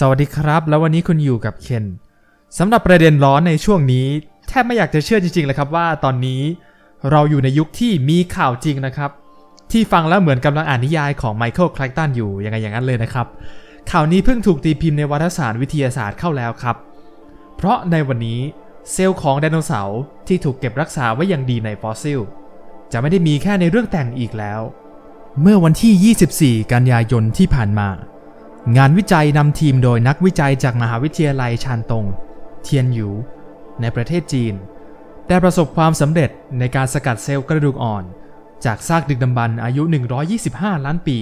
สวัสดีครับ แล้ววันนี้คุณอยู่กับเคนสำหรับประเด็นร้อนในช่วงนี้แทบไม่อยากจะเชื่อจริงๆเลยครับว่าตอนนี้เราอยู่ในยุคที่มีข่าวจริงนะครับ ที่ฟังแล้วเหมือนกำลังอ่านนิยายของไมเคิลคล a กตันอยู่ยังไงอย่างนั้นเลยนะครับ ข่าวนี้เพิ่งถูกตีพิมพ์ในวารสารวิทยาศาสตร์เข้าแล้วครับ เพราะในวันนี้เซลล์ของไดโนเสาร์ที่ถูกเก็บรักษาไว้อย่างดีในฟอสซิล จะไม่ได้มีแค่ในเรื่องแต่งอีกแล้ว เมื่อวันที่ 24 กันยายนที่ผ่านมา งานวิจัยนำทีมโดยนักวิจัยจากมหาวิทยาลัยชานตง เทียนหยู ในประเทศจีน ได้ประสบความสำเร็จในการสกัดเซลล์กระดูกอ่อน จากซากดึกดำบรรพ์อายุ 125 ล้านปี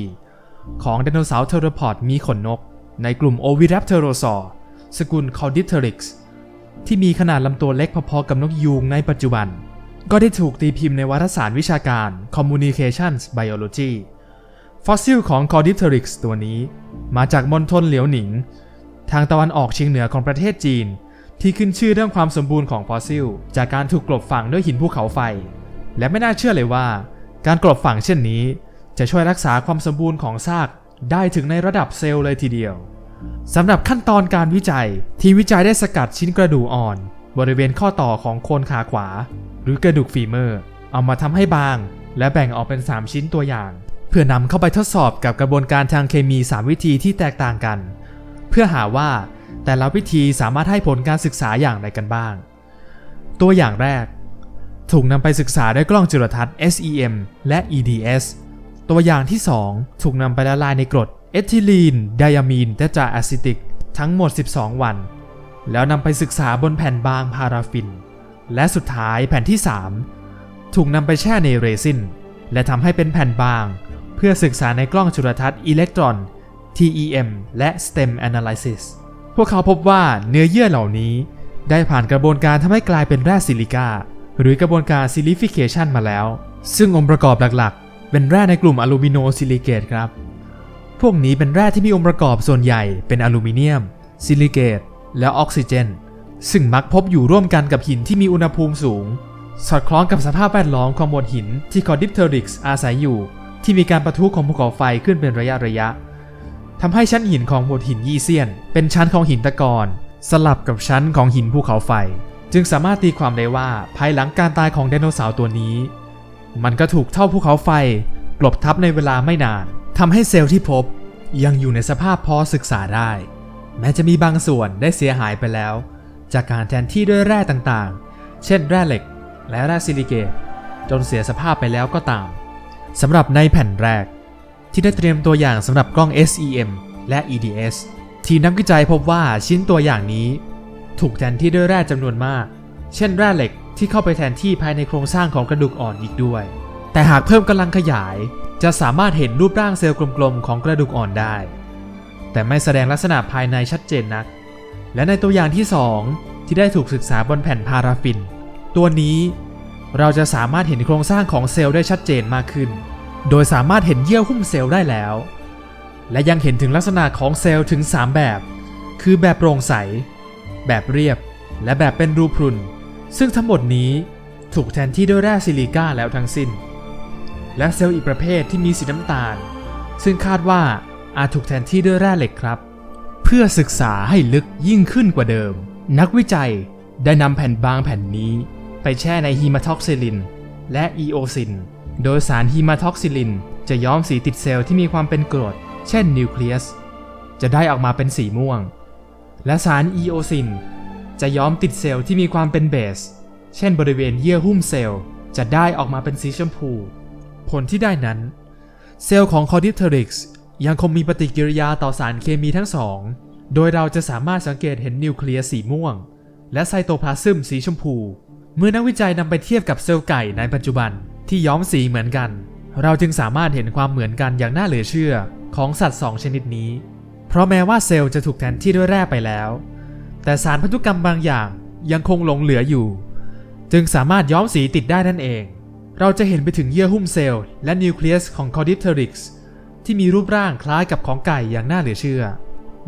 ของไดโนเสาร์เทอโรพอดมีขนนก ในกลุ่มโอวิรัปเทโรซอร์สกุลคอดิเทริกส์ที่มีขนาดลำตัวเล็กพอๆกับนกยูงในปัจจุบัน ก็ได้ถูกตีพิมพ์ในวารสารวิชาการ Communications Biology ฟอสซิลของ c o r d i p t e r y x ตัวนี้ มาจากมณฑลเหลียวหนิง ทางตะวันออกเฉียงเหนือของประเทศจีน ที่ขึ้นชื่อเรื่องความสมบูรณ์ของฟอสซิล จากการถูกกลบฝังด้วยหินภูเขาไฟ และไม่น่าเชื่อเลยว่า การกลบฝังเช่นนี้ จะช่วยรักษาความสมบูรณ์ของซากได้ถึงในระดับเซลล์เลยทีเดียวสำหรับขั้นตอนการวิจัย ทีมวิจัยได้สกัดชิ้นกระดูกอ่อน บริเวณข้อต่อของโคนขาขวา หรือกระดูกฟีเมอร์ เอามาทำให้บาง และแบ่งออกเป็น 3 ชิ้นตัวอย่าง เพื่อนำเข้าไปทดสอบกับกระบวนการทางเคมี 3 วิธีที่แตกต่างกัน เพื่อหาว่าแต่ละวิธีสามารถให้ผลการศึกษาอย่างไรกันบ้าง ตัวอย่างแรก ถูกนำไปศึกษาด้วยกล้องจุลทรรศน์ SEM และ EDS ตัวอย่างที่ 2 ถูกนำไปละลายในกรดเอทิลีนไดอะมีนเตตราอซิติก ทั้งหมด 12 วัน แล้วนำไปศึกษาบนแผ่นบางพาราฟิน และสุดท้ายแผ่นที่ 3 ถูกนำไปแช่ในเรซินและทำให้เป็นแผ่นบาง เพื่อศึกษาในกล้องจุลทรรศน์อิเล็กตรอน TEM และ STEM Analysis พวกเขาพบว่าเนื้อเยื่อเหล่านี้ ได้ผ่านกระบวนการทำให้กลายเป็นแร่ซิลิกาหรือกระบวนการซิลิฟิเคชันมาแล้ว ซึ่งองค์ประกอบหลักๆ เป็นแร่ในกลุ่มอลูมิโนซิลิเกตครับ พวกนี้เป็นแร่ที่มีองค์ประกอบส่วนใหญ่เป็นอลูมิเนียม ซิลิเกต และออกซิเจน ซึ่งมักพบอยู่ร่วมกันกับหินที่มีอุณหภูมิสูง สอดคล้องกับสภาพแวดล้อมของมวดหินที่คอดิปเทอริกส์อาศัยอยู่ ที่มีการประทุของภูเขาไฟขึ้นเป็นระยะระยะทำให้ชั้นหินของหมวดหินยี่เซียน เป็นชั้นของหินตะกอนสลับกับชั้นของหินภูเขาไฟ จึงสามารถตีความได้ว่าภายหลังการตายของไดโนเสาร์ตัวนี้ มันก็ถูกเท่าภูเขาไฟกลบทับในเวลาไม่นานทำให้เซลล์ที่พบยังอยู่ในสภาพพอศึกษาได้ แม้จะมีบางส่วนได้เสียหายไปแล้ว จากการแทนที่ด้วยแร่ต่างๆ เช่นแร่เหล็ก และแร่ซิลิเกตจนเสียสภาพไปแล้วก็ตาม สำหรับในแผ่นแรก ที่ได้เตรียมตัวอย่างสำหรับกล้อง SEM และ EDS ทีมนักวิจัยพบว่าชิ้นตัวอย่างนี้ ถูกแทนที่ด้วยแร่จำนวนมาก เช่นแร่เหล็กที่เข้าไปแทนที่ภายในโครงสร้างของกระดูกอ่อนอีกด้วย แต่หากเพิ่มกำลังขยาย จะสามารถเห็นรูปร่างเซลล์กลมๆของกระดูกอ่อนได้ แต่ไม่แสดงลักษณะภายในชัดเจนนัก และในตัวอย่างที่ 2 ที่ได้ถูกศึกษาบนแผ่นพาราฟิน ตัวนี้ เราจะสามารถเห็นโครงสร้างของเซลล์ได้ชัดเจนมากขึ้น โดยสามารถเห็นเยื่อหุ้มเซลล์ได้แล้ว และยังเห็นถึงลักษณะของเซลล์ถึง 3 แบบ คือแบบโปร่งใส แบบเรียบ และแบบเป็นรูพรุน ซึ่งทั้งหมดนี้ถูกแทนที่ด้วยแร่ซิลิก้าแล้วทั้งสิ้น และเซลล์อีกประเภทที่มีสีน้ำตาล ซึ่งคาดว่าอาจถูกแทนที่ด้วยแร่เหล็กครับ เพื่อศึกษาให้ลึกยิ่งขึ้นกว่าเดิม นักวิจัยได้นำแผ่นบางแผ่นนี้ ไปแช่ในฮีมาท็อกซิลิน และอีโอซิน โดยสารฮีมาท็อกซิลิน จะย้อมสีติดเซลล์ที่มีความเป็นกรด เช่นนิวเคลียส จะได้ออกมาเป็นสีม่วง และสารอีโอซิน จะย้อมติดเซลล์ที่มีความเป็นเบส เช่นบริเวณเยื่อหุ้มเซลล์ จะได้ออกมาเป็นสีชมพู ผลที่ได้นั้น เซลล์ของคอดิปเทริกส์ยังคงมีปฏิกิริยาต่อสารเคมีทั้งสอง โดยเราจะสามารถสังเกตเห็นนิวเคลียสสีม่วง และไซโตพลาซึมสีชมพู เมื่อนักวิจัยนำไปเทียบกับเซลล์ไก่ในปัจจุบันที่ย้อมสีเหมือนกัน เราจึงสามารถเห็นความเหมือนกันอย่างน่าเหลือเชื่อของสัตว์สองชนิดนี้ เพราะแม้ว่าเซลล์จะถูกแทนที่ด้วยแร่ไปแล้ว แต่สารพันธุกรรมบางอย่างยังคงหลงเหลืออยู่ จึงสามารถย้อมสีติดได้นั่นเอง เราจะเห็นไปถึงเยื่อหุ้มเซลล์และนิวเคลียสของคอดิปเทอริกส์ที่มีรูปร่างคล้ายกับของไก่อย่างน่าเหลือเชื่อ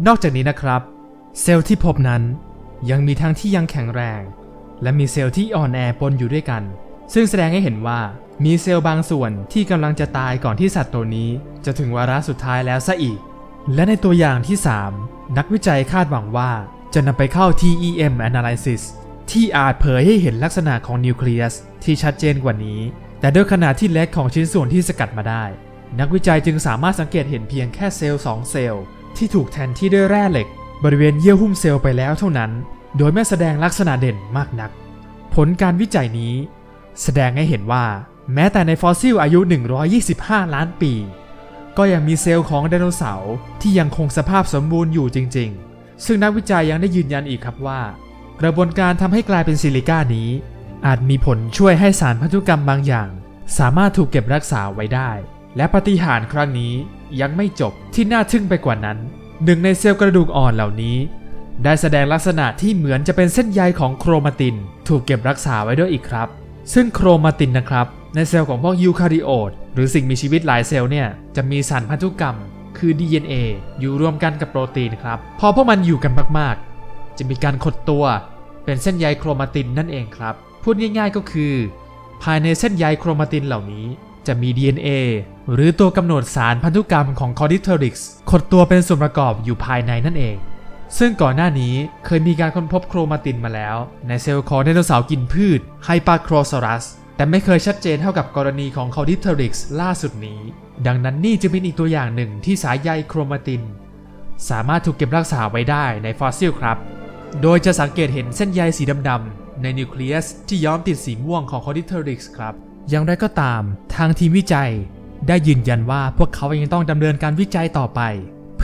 นอกจากนี้นะครับ เซลล์ที่พบนั้นยังมีทั้งที่ยังแข็งแรง และมีเซลล์ที่อ่อนแอปนอยู่ด้วยกัน ซึ่งแสดงให้เห็นว่ามีเซลล์บางส่วนที่กำลังจะตายก่อนที่สัตว์ตัวนี้ จะถึงวาระสุดท้ายแล้วซะอีก และในตัวอย่างที่ 3 นักวิจัยคาดหวังว่าจะนำไปเข้า TEM analysis ที่อาจเผยให้เห็นลักษณะของนิวเคลียสที่ชัดเจนกว่านี้ แต่ด้วยขนาดที่เล็กของชิ้นส่วนที่สกัดมาได้ นักวิจัยจึงสามารถสังเกตเห็นเพียงแค่เซลล์2เซลล์ที่ถูกแทนที่ด้วยแร่เหล็ก บริเวณเยื่อหุ้มเซลล์ไปแล้วเท่านั้น โดยไม่แสดงลักษณะเด่นมากนัก ผลการวิจัยนี้ แสดงให้เห็นว่าแม้แต่ในฟอสซิลอายุ 125 ล้านปี ก็ยังมีเซลล์ของไดโนเสาร์ที่ยังคงสภาพสมบูรณ์อยู่จริง ๆ ซึ่งนักวิจัยยังได้ยืนยันอีกครับว่า กระบวนการทำให้กลายเป็นซิลิก้านี้ อาจมีผลช่วยให้สารพันธุกรรมบางอย่าง สามารถถูกเก็บรักษาไว้ได้ และปฏิหารครั้งนี้ยังไม่จบที่น่าทึ่งไปกว่านั้น หนึ่งในเซลล์กระดูกอ่อนเหล่านี้ ได้แสดงลักษณะที่เหมือนจะเป็นเส้นใยของโครมาติน ถูกเก็บรักษาไว้ด้วยอีกครับ ซึ่งโครมาตินนะครับ ในเซลล์ของพวกยูคาริโอตหรือสิ่งมีชีวิตหลายเซลล์เนี่ยจะมีสารพันธุกรรม คือ DNA อยู่รวมกันกับโปรตีนครับ พอพวกมันอยู่กันมากๆ จะมีการขดตัวเป็นเส้นใยโครมาตินนั่นเองครับ พูดง่ายๆก็คือ ภายในเส้นใยโครมาตินเหล่านี้จะมี DNA หรือตัวกำหนดสารพันธุกรรมของคอร์ดิเทอริกส์ขดตัวเป็นส่วนประกอบอยู่ภายในนั่นเอง ซึ่งก่อนหน้านี้เคยมีการค้นพบโครมาตินมาแล้ว ในเซลล์ของไดโนเสาร์กินพืชไฮปาโครซอรัสแต่ไม่เคยชัดเจนเท่ากับกรณีของคอร์ดิเทริกส์ล่าสุดนี้ ดังนั้นนี่จึงเป็นอีกตัวอย่างหนึ่งที่สายใยโครมาติน สามารถถูกเก็บรักษาไว้ได้ในฟอสซิลครับ โดยจะสังเกตเห็นเส้นใยสีดำๆในนิวเคลียสที่ย้อมติดสีม่วงของคอร์ดิเทริกส์ครับ อย่างไรก็ตาม ทางทีมวิจัย ได้ยืนยันว่าพวกเขายังต้องดำเนินการวิจัยต่อไป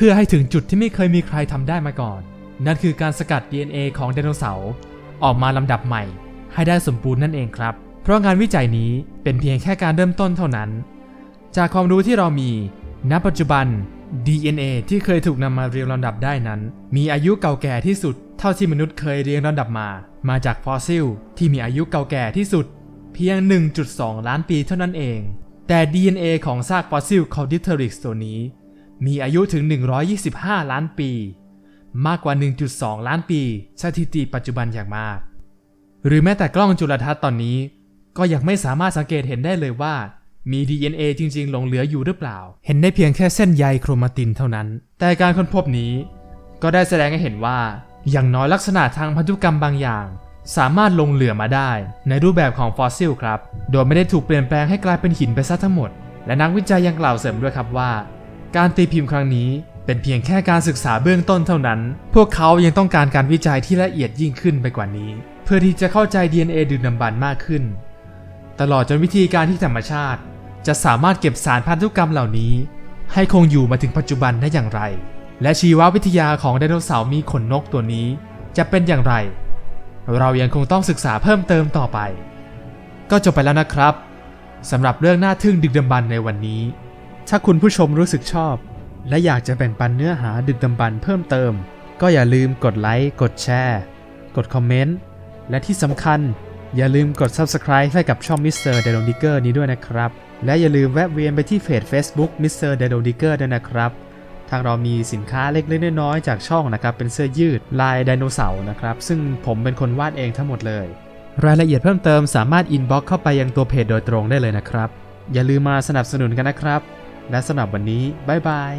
พื่อให้ถึงจุดที่ไม่เคยมีใครทำได้มาก่อน นั่นคือการสกัด DNA ของไดโนเสาร์ออกมาลำดับใหม่ ให้ได้สมบูรณ์นั่นเองครับ เพราะงานวิจัยนี้เป็นเพียงแค่การเริ่มต้นเท่านั้น จากความรู้ที่เรามีณปัจจุบัน DNA ที่เคยถูกนำมาเรียงลำดับได้นั้น มีอายุเก่าแก่ที่สุด เท่าที่มนุษย์เคยเรียงลำดับมา มาจากฟอสซิลที่มีอายุเก่าแก่ที่สุด เพียง 1.2 ล้านปีเท่านั้นเอง แต่ DNA ของซากฟอสซิลคอร์ดิเทอริกตัวนี้ มีอายุถึง 125 ล้านปี มากกว่า 1.2 ล้านปี สถิติปัจจุบันอย่างมาก หรือแม้แต่กล้องจุลทรรศน์ตอนนี้ ก็ยังไม่สามารถสังเกตเห็นได้เลยว่า มี DNA จริง ๆ หลงเหลืออยู่หรือเปล่า เห็นได้เพียงแค่เส้นใยโครมาตินเท่านั้น แต่การค้นพบนี้ ก็ได้แสดงให้เห็นว่า อย่างน้อยลักษณะทางพันธุกรรมบางอย่าง สามารถลงเหลือมาได้ ในรูปแบบของฟอสซิลครับ โดยไม่ได้ถูกเปลี่ยนแปลงให้กลายเป็นหินไปซะทั้งหมด และนักวิจัยยังกล่าวเสริมด้วยครับว่า การตีพิมพ์ครั้งนี้เป็นเพียงแค่การศึกษาเบื้องต้นเท่านั้น พวกเขายังต้องการการวิจัยที่ละเอียดยิ่งขึ้นไปกว่านี้ เพื่อที่จะเข้าใจ DNA ดื่มดำบรรมากขึ้น ตลอดจนวิธีการที่ธรรมชาติ จะสามารถเก็บสารพันธุกรรมเหล่านี้ ให้คงอยู่มาถึงปัจจุบันได้อย่างไร และชีววิทยาของไดโนเสาร์มีขนนกตัวนี้ จะเป็นอย่างไร เรายังคงต้องศึกษาเพิ่มเติมต่อไป ก็จบไปแล้วนะครับสำหรับเรื่องน่าทึ่งดึกดำบรรในวันนี้ ถ้าคุณผู้ชมรู้สึกชอบ และอยากจะแบ่งปันเนื้อหาดึกดำบรรพ์เพิ่มเติม ก็อย่าลืมกดไลค์ กดแชร์ กดคอมเมนต์ และที่สำคัญ อย่าลืมกด Subscribe ให้กับช่อง Mr. d e l o n d i g g e r นี้ด้วยนะครับ และอย่าลืมแวะเวียนไปที่เพจ Facebook Mr. d e l o n d i g e r ด้วยนะครับ ทางเรามีสินค้าเล็กๆน้อยๆจากช่องนะครับ เป็นเสื้อยืดลายไดโนเสาร์นะครับ ซึ่งผมเป็นคนวาดเองทั้งหมดเลย รายละเอียดเพิ่มเติมสามารถอินบ็อกเข้าไปยังตัวเพจโดยตรงได้เลยนะครับ อย่าลืมมาสนับสนุนกันนะครับ และสำหรับวันนี้ บ๊ายบาย